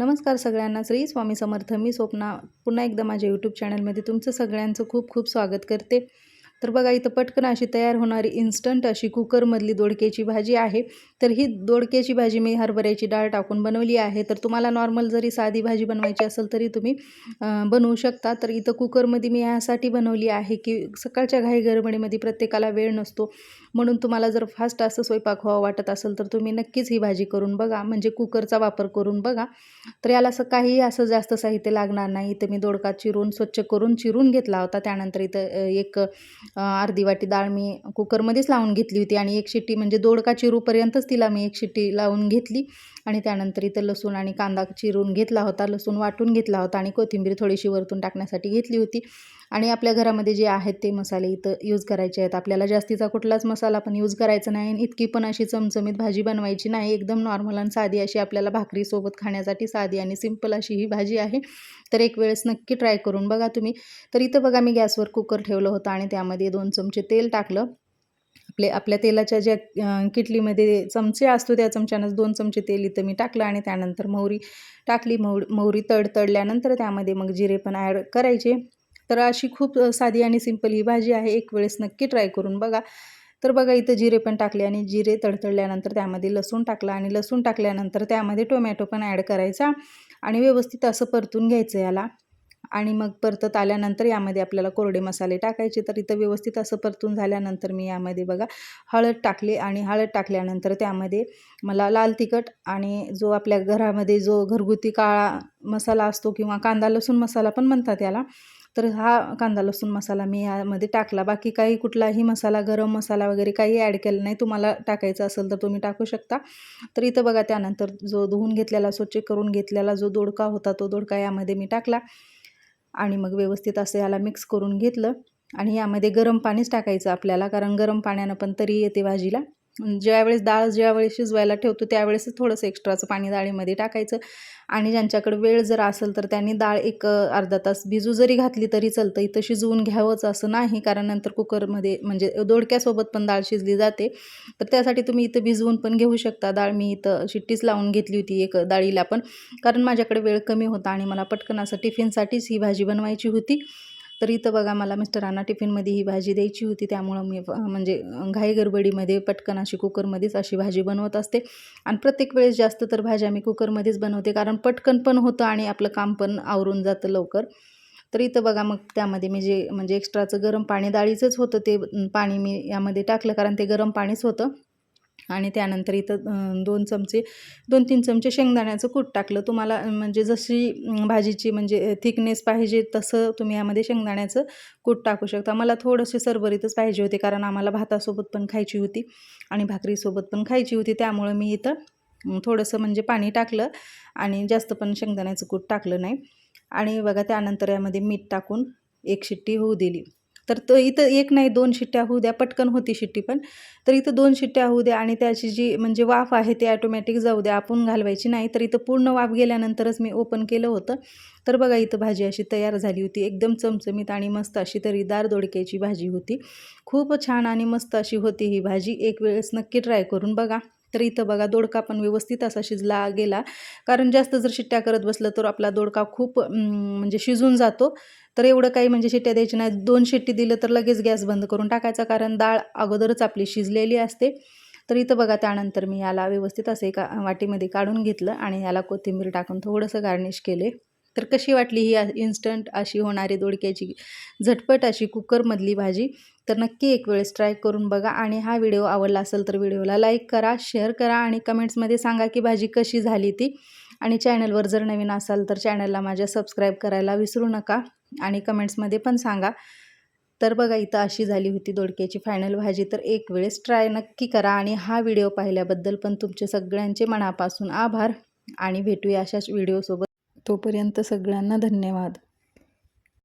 नमस्कार सगळ्यांना. श्री स्वामी समर्थ. मी स्वप्ना. पुन्हा एकदा माझ्या यूट्यूब चॅनलमध्ये तुमचं सगळ्यांचं खूप खूप स्वागत करते. तर बघा इथं पटकन अशी तयार होणारी इन्स्टंट अशी कुकरमधली दोडक्याची भाजी आहे. तर ही दोडक्याची भाजी मी हरभऱ्याची डाळ टाकून बनवली आहे. तर तुम्हाला नॉर्मल जरी साधी भाजी बनवायची असेल तरी तुम्ही बनवू शकता. तर इथं कुकरमध्ये मी यासाठी बनवली आहे की सकाळच्या घाई गडबडीमध्ये प्रत्येकाला वेळ नसतो. म्हणून तुम्हाला जर फास्ट असं स्वयंपाक व्हावं वाटत असेल तर तुम्ही नक्कीच ही भाजी करून बघा. म्हणजे कुकरचा वापर करून बघा. तर याला असं काहीही असं जास्त साहित्य लागणार नाही. इथं मी दोडका चिरून स्वच्छ करून चिरून घेतला होता. त्यानंतर इथं एक अर्धी वाटी डाळ मी कुकरमध्येच लावून घेतली होती आणि एक शिट्टी म्हणजे दोडका चिरूपर्यंतच तिला मी एक शिट्टी लावून घेतली. आणि त्यानंतर इथं लसूण आणि कांदा चिरून घेतला होता. लसूण वाटून घेतला होता आणि कोथिंबीर थोडीशी वरतून टाकण्यासाठी घेतली होती. आणि आपल्या घरामध्ये जे आहेत ते मसाले इथं यूज करायचे आहेत. आपल्याला जास्तीचा कुठलाच मसाला पण यूज करायचा नाही आणि इतकी पण अशी चमचमीत भाजी बनवायची नाही. एकदम नॉर्मल आणि साधी अशी आपल्याला भाकरीसोबत खाण्यासाठी साधी आणि सिंपल अशी ही भाजी आहे. तर एक वेळेस नक्की ट्राय करून बघा तुम्ही. तर इथं बघा मी गॅसवर कुकर ठेवलं होतं आणि त्यामध्ये दोन चमचे तेल टाकलं. आपले आपल्या तेलाच्या ज्या किटलीमध्ये चमचे असतो त्या चमच्यानंच दोन चमचे तेल इथं मी टाकलं आणि त्यानंतर मोहरी टाकली. मोहरी मोहरी तड तडल्यानंतर त्यामध्ये मग जिरे पण ॲड करायचे. तर अशी खूप साधी आणि सिंपल ही भाजी आहे. एक वेळेस नक्की ट्राय करून बघा. तर बघा इथं जिरे पण टाकले आणि जिरे तडतडल्यानंतर त्यामध्ये लसूण टाकला आणि लसूण टाकल्यानंतर त्यामध्ये टोमॅटो पण ॲड करायचा आणि व्यवस्थित असं परतून घ्यायचं याला. आणि मग परतत आल्यानंतर यामध्ये आपल्याला कोरडे मसाले टाकायचे. तर इथं व्यवस्थित असं परतून झाल्यानंतर मी यामध्ये बघा हळद टाकली आणि हळद टाकल्यानंतर त्यामध्ये मला लाल तिखट आणि जो आपल्या घरामध्ये जो घरगुती काळा मसाला असतो किंवा कांदा लसूण मसाला पण म्हणतात याला तर हा कांदा लसूण मसाला मी यामध्ये टाकला. बाकी काही कुठलाही मसाला गरम मसाला वगैरे काही ॲड केला नाही. तुम्हाला टाकायचं असेल तर तुम्ही टाकू शकता. तर इथं बघा त्यानंतर जो धुवून घेतलेला स्वच्छ करून घेतलेला जो दोडका होता तो दोडका यामध्ये मी टाकला. आणि मग व्यवस्थित असं याला मिक्स करून घेतलं. आणि यामध्ये गरम पाणीच टाकायचं आपल्याला कारण गरम पाण्यानं पण तरी येते भाजीला. ज्यावेळेस डाळ ज्यावेळेस शिजवायला ठेवतो त्यावेळेस थोडंसं एक्स्ट्राचं पाणी डाळीमध्ये टाकायचं. आणि ज्यांच्याकडे वेळ जर असेल तर त्यांनी डाळ एक अर्धा तास भिजू जरी घातली तरी चालतं. इथं शिजवून घ्यावंच असं नाही कारण नंतर कुकरमध्ये म्हणजे दोडक्यासोबत पण डाळ शिजली जाते. तर त्यासाठी तुम्ही इथं भिजवून पण घेऊ शकता. डाळ मी इथं शिट्टीच लावून घेतली होती एक डाळीला पण कारण माझ्याकडे वेळ कमी होता आणि मला पटकन असं टिफिनसाठीच ही भाजी बनवायची होती. तर इथं बघा मला मिस्टरांना टिफिनमध्ये ही भाजी द्यायची होती. त्यामुळं मी म्हणजे घाई गडबडीमध्ये पटकन अशी कुकरमध्येच अशी भाजी बनवत असते. आणि प्रत्येक वेळेस जास्त तर भाज्या मी कुकरमध्येच बनवते कारण पटकन पण होतं आणि आपलं काम पण आवरून जातं लवकर. तर इथं बघा मग त्यामध्ये मी जे म्हणजे एक्स्ट्राचं गरम पाणी डाळीचंच होतं ते पाणी मी यामध्ये टाकलं कारण ते गरम पाणीच होतं. आणि त्यानंतर इथं दोन चमचे दोन तीन चमचे शेंगदाण्याचं कूट टाकलं. तुम्हाला म्हणजे जशी भाजीची म्हणजे थिकनेस पाहिजे तसं तुम्ही यामध्ये शेंगदाण्याचं कूट टाकू शकता. मला थोडंसे सरबरीतच पाहिजे होते कारण आम्हाला भातासोबत पण खायची होती आणि भाकरीसोबत पण खायची होती. त्यामुळं मी इथं थोडंसं म्हणजे पाणी टाकलं आणि जास्त पण शेंगदाण्याचं कूट टाकलं नाही. आणि बघा त्यानंतर यामध्ये मीठ टाकून एक शिट्टी होऊ दिली. तर तो इथं एक नाही दोन शिट्ट्या होऊ द्या पटकन होती शिट्टी पण. तर इथं दोन शिट्ट्या होऊ द्या आणि त्याची जी म्हणजे वाफ आहे ती ॲटोमॅटिक जाऊ द्या आपण घालवायची नाही. तर इथं पूर्ण वाफ गेल्यानंतरच मी ओपन केलं होतं. तर बघा इथं भाजी अशी तयार झाली होती एकदम चमचमीत आणि मस्त अशी तरीदार दोडक्याची भाजी होती. खूप छान आणि मस्त अशी होती ही भाजी. एक वेळेस नक्की ट्राय करून बघा. तर इथं बघा दोडका पण व्यवस्थित असा शिजला गेला. कारण जास्त जर शिट्ट्या करत बसलं तर आपला दोडका खूप म्हणजे शिजून जातो. तर एवढं काही म्हणजे शिट्ट्या द्यायची नाही. दोन शिट्टी दिलं तर लगेच गॅस बंद करून टाकायचा कारण डाळ अगोदरच आपली शिजलेली असते. तर इथं बघा त्यानंतर मी याला व्यवस्थित असं एका वाटीमध्ये काढून घेतलं आणि याला कोथिंबीर टाकून थोडंसं गार्निश केले. तर कशी वाटली ही इन्स्टंट अशी होणारी दोडक्याची? झटपट अशी कुकरमधली भाजी. तर नक्की एक वेळेस ट्राय करून बघा आणि हा व्हिडिओ आवडला असेल तर व्हिडिओला लाईक करा शेअर करा आणि कमेंट्समध्ये सांगा की भाजी कशी झाली ती. आणि चॅनलवर जर नवीन असाल तर चॅनलला माझ्या सबस्क्राईब करायला विसरू नका आणि कमेंट्समध्ये पण सांगा. तर बघा इथं अशी झाली होती दोडक्याची फायनल भाजी. तर एक वेळेस ट्राय नक्की करा आणि हा व्हिडिओ पाहिल्याबद्दल पण तुमचे सगळ्यांचे मनापासून आभार आणि भेटूया अशाच व्हिडिओसोबत तोपर्यंत सगळ्यांना धन्यवाद.